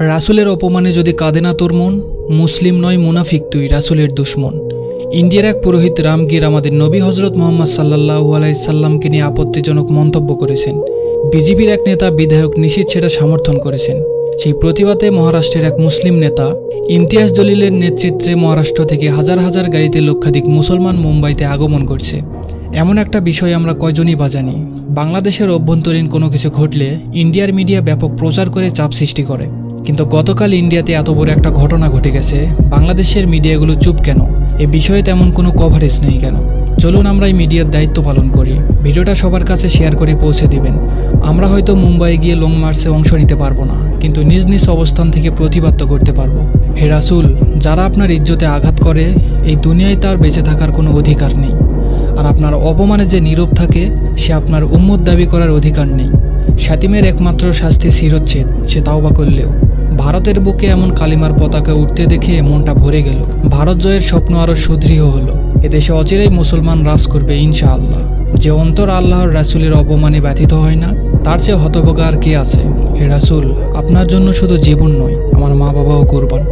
রাসুলের অপমানে যদি কাঁদে না তোর মন, মুসলিম নয় মুনাফিক তুই, রাসুলের দুশ্মন। ইন্ডিয়ার এক পুরোহিত রামগীর আমাদের নবী হজরত মোহাম্মদ সাল্লাহু আলাইসাল্লামকে নিয়ে আপত্তিজনক মন্তব্য করেছেন। বিজেপির এক নেতা বিধায়ক নিশীথ সেটা সমর্থন করেছেন। সেই প্রতিবাদে মহারাষ্ট্রের এক মুসলিম নেতা, ইমতিয়াজ জলিলের নেতৃত্বে মহারাষ্ট্র থেকে হাজার হাজার গাড়িতে লক্ষাধিক মুসলমান মুম্বাইতে আগমন করছে। এমন একটা বিষয় আমরা কয়জনই বা জানি। বাংলাদেশের অভ্যন্তরীণ কোনো কিছু ঘটলে ইন্ডিয়ার মিডিয়া ব্যাপক প্রচার করে চাপ সৃষ্টি করে। কিন্তু গতকাল ইন্ডিয়াতে এত বড় একটা ঘটনা ঘটে গেছে, বাংলাদেশের মিডিয়াগুলো চুপ কেন? এ বিষয়ে তেমন কোনো কভারেজ নেই কেন? চলুন আমরা এই মিডিয়ার দায়িত্ব পালন করি। ভিডিওটা সবার কাছে শেয়ার করে পৌঁছে দিবেন। আমরা হয়তো মুম্বাই গিয়ে লং মার্চে অংশ নিতে পারব না, কিন্তু নিজ নিজ অবস্থান থেকে প্রতিবাদ করতে পারব। হে রাসুল, যারা আপনার ইজ্জতে আঘাত করে, এই দুনিয়ায় তার বেঁচে থাকার কোনো অধিকার নেই। আর আপনার অপমানে যে নীরব থাকে, সে আপনার উম্মত দাবি করার অধিকার নেই। শাতিমের একমাত্র শাস্তি শিরোচ্ছেদ সে তাওবা করলেও। ভারতের বুকে এমন কালিমার পতাকা উঠতে দেখে মনটা ভরে গেল। ভারত জয়ের স্বপ্ন আরও সুদৃঢ় হলো। এদেশে অচিরেই মুসলমান রাজ করবে ইনশাআল্লাহ। যে অন্তর আল্লাহর রাসুলের অপমানে ব্যথিত হয় না, তার চেয়ে হতভোগা আর কে আছে? হে রাসুল, আপনার জন্য শুধু জীবন নয়, আমার মা বাবাও কোরবান।